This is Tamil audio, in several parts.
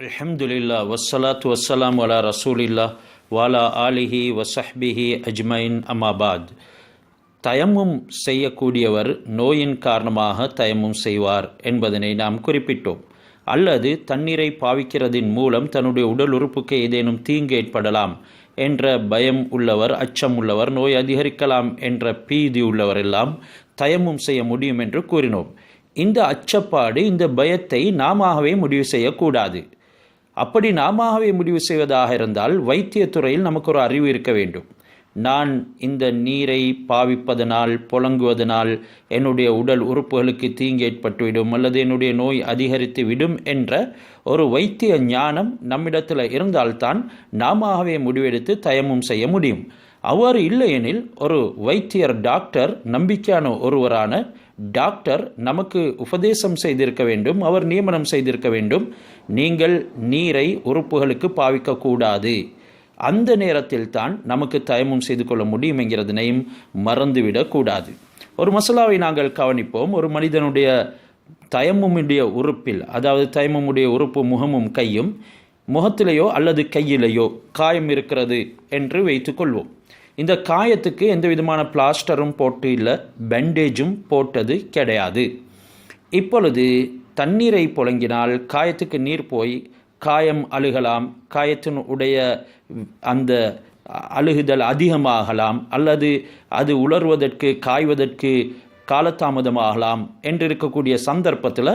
அலமதுல்லா வசலாத்து வஸ்ஸலாம் வலா ரசூலில்லா வாலா ஆலிஹி வசஹ்பிஹி அஜ்மைன் அமாபாத் தயமும் செய்யக்கூடியவர் நோயின் காரணமாக தயமும் செய்வார் என்பதனை நாம் குறிப்பிட்டோம். அல்லது தண்ணீரை பாவிக்கிறதின் மூலம் தன்னுடைய உடல் உறுப்புக்கு ஏதேனும் தீங்கு ஏற்படலாம் என்ற பயம் உள்ளவர் அச்சம் உள்ளவர் நோய் அதிகரிக்கலாம் என்ற பீதி உள்ளவர் எல்லாம் தயமும் செய்ய முடியும் என்று கூறினோம். இந்த அச்சப்பாடு இந்த பயத்தை நாமவே முடிவு செய்யக்கூடாது. அப்படி நாமவே முடிவு செய்வதாக இருந்தால் வைத்தியத்துறையில் நமக்கு ஒரு அறிவு இருக்க வேண்டும். நான் இந்த நீரை பாவிப்பதனால் புழங்குவதனால் என்னுடைய உடல் உறுப்புகளுக்கு தீங்கு ஏற்பட்டுவிடும் அல்லது என்னுடைய நோய் அதிகரித்து விடும் என்ற ஒரு வைத்திய ஞானம் நம்மிடத்தில் இருந்தால்தான் நாமவே முடிவெடுத்து தயமும் செய்ய முடியும். அவ்வாறு இல்லையெனில் ஒரு வைத்தியர் டாக்டர் நம்பிக்கையான ஒருவரான டாக்டர் நமக்கு உபதேசம் செய்திருக்க வேண்டும் அவர் நியமனம் செய்திருக்க வேண்டும். நீங்கள் நீரை உறுப்புகளுக்கு பாவிக்கக்கூடாது அந்த நேரத்தில் தான் நமக்கு தயமும் செய்து கொள்ள முடியும் என்கிறதனையும் மறந்துவிடக்கூடாது ஒரு மசாலாவை நாங்கள் கவனிப்போம். ஒரு மனிதனுடைய தயமுமுடைய உறுப்பில் அதாவது தயமுமுடைய உறுப்பு முகமும் கையும் முகத்திலேயோ அல்லது கையிலேயோ காயம் இருக்கிறது என்று வைத்துக்கொள்வோம் இந்த காயத்துக்கு எந்த விதமான பிளாஸ்டரும் போட்டு இல்லை பேண்டேஜும் போட்டது கிடையாது. இப்பொழுது தண்ணீரை புழங்கினால் காயத்துக்கு நீர் போய் காயம் அழுகலாம் காயத்தின் உடைய அந்த அழுகுதல் அதிகமாகலாம் அல்லது அது உலர்வதற்கு காய்வதற்கு காலதாமதமாகலாம் என்று இருக்கக்கூடிய சந்தர்ப்பத்தில்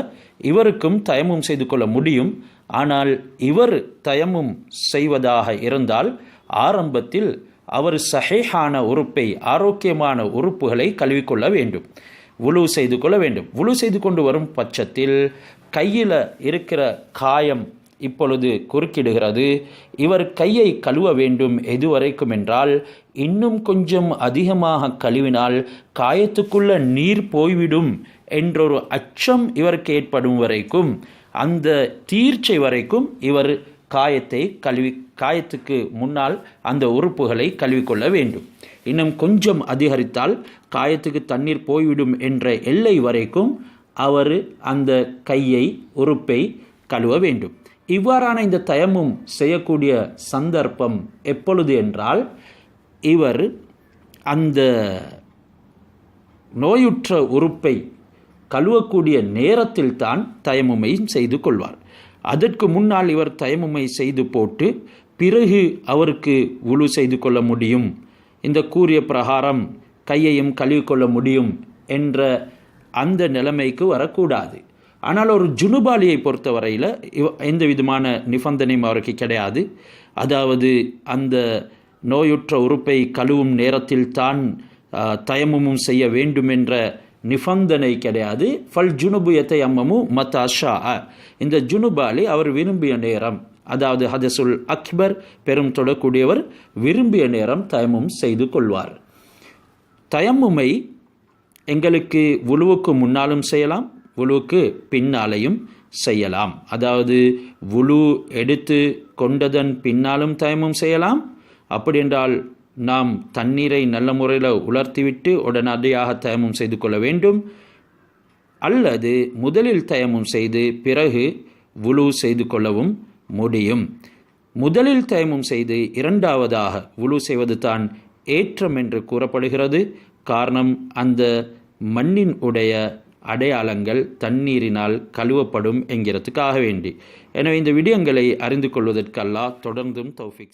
இவருக்கும் தயமும் செய்து கொள்ள முடியும். ஆனால் இவர் தயமும் செய்வதாக இருந்தால் ஆரம்பத்தில் அவர் சஹேஹான உறுப்பை ஆரோக்கியமான உறுப்புகளை கழுவிக்கொள்ள வேண்டும். உழு செய்து கொள்ள வேண்டும். உழு செய்து கொண்டு வரும் பட்சத்தில் கையில் இருக்கிற காயம் இப்பொழுது குறுக்கிடுகிறது. இவர் கையை கழுவ வேண்டும் எதுவரைக்கும் என்றால் இன்னும் கொஞ்சம் அதிகமாக கழுவினால் காயத்துக்குள்ள நீர் போய்விடும் என்றொரு அச்சம் இவருக்கு ஏற்படும் வரைக்கும் அந்த தீர்ச்சை வரைக்கும் இவர் காயத்தை கழுவி காயத்துக்கு முன்னால் அந்த உறுப்புகளை கழுவிக்கொள்ள வேண்டும். இன்னும் கொஞ்சம் அதிகரித்தால் காயத்துக்கு தண்ணீர் போய்விடும் என்ற எல்லை வரைக்கும் அவர் அந்த கையை உறுப்பை கழுவ வேண்டும். இவ்வாறான இந்த தயமும் செய்யக்கூடிய சந்தர்ப்பம் எப்பொழுது என்றால் இவர் அந்த நோயுற்ற உறுப்பை கழுவக்கூடிய நேரத்தில் தான் தயமுமை செய்து கொள்வார். அதற்கு முன்னால் இவர் தயமுமை செய்து போட்டு பிறகு அவருக்கு உழு செய்து கொள்ள முடியும். இந்த கூறிய பிரகாரம் கையையும் கழுவிக்கொள்ள முடியும் என்ற அந்த நிலைமைக்கு வரக்கூடாது. ஆனால் ஒரு ஜுனுபாலியை பொறுத்தவரையில் இவ எந்த விதமான நிபந்தனையும் அவருக்கு கிடையாது. அதாவது அந்த நோயுற்ற உறுப்பை கழுவும் நேரத்தில் தான் தயமுமும் செய்ய வேண்டும் என்ற நிபந்தனை கிடையாது. ஃபல் ஜுனுபு எத்தை அம்மமு மத் அஷா இந்த ஜுனுபாலி அவர் விரும்பிய நேரம். அதாவது ஹதசுல் அக்பர் பெரும் தொடக்கூடியவர் விரும்பிய நேரம் தயமும் செய்து கொள்வார். தயமுமை எங்களுக்கு உழுவுக்கு முன்னாலும் செய்யலாம் உழுவுக்கு பின்னாலையும் செய்யலாம். அதாவது உழு எடுத்து கொண்டதன் பின்னாலும் தயமும் செய்யலாம். அப்படி என்றால் நாம் தண்ணீரை நல்ல முறையில் உலர்த்திவிட்டு உடனடியாக தயமும் செய்து கொள்ள வேண்டும். அல்லது முதலில் தயமும் செய்து பிறகு உழு செய்து கொள்ளவும் முடியும். முதலில் தயமும் செய்து இரண்டாவதாக உழு செய்வது தான் ஏற்றம் என்று கூறப்படுகிறது. காரணம் அந்த மண்ணின் உடைய அடையாளங்கள் தண்ணீரினால் கழுவப்படும் என்கிறதுக்காக வேண்டி. எனவே இந்த விடயங்களை அறிந்து கொள்வதற்கல்லா தொடர்ந்தும் தௌஃபிக்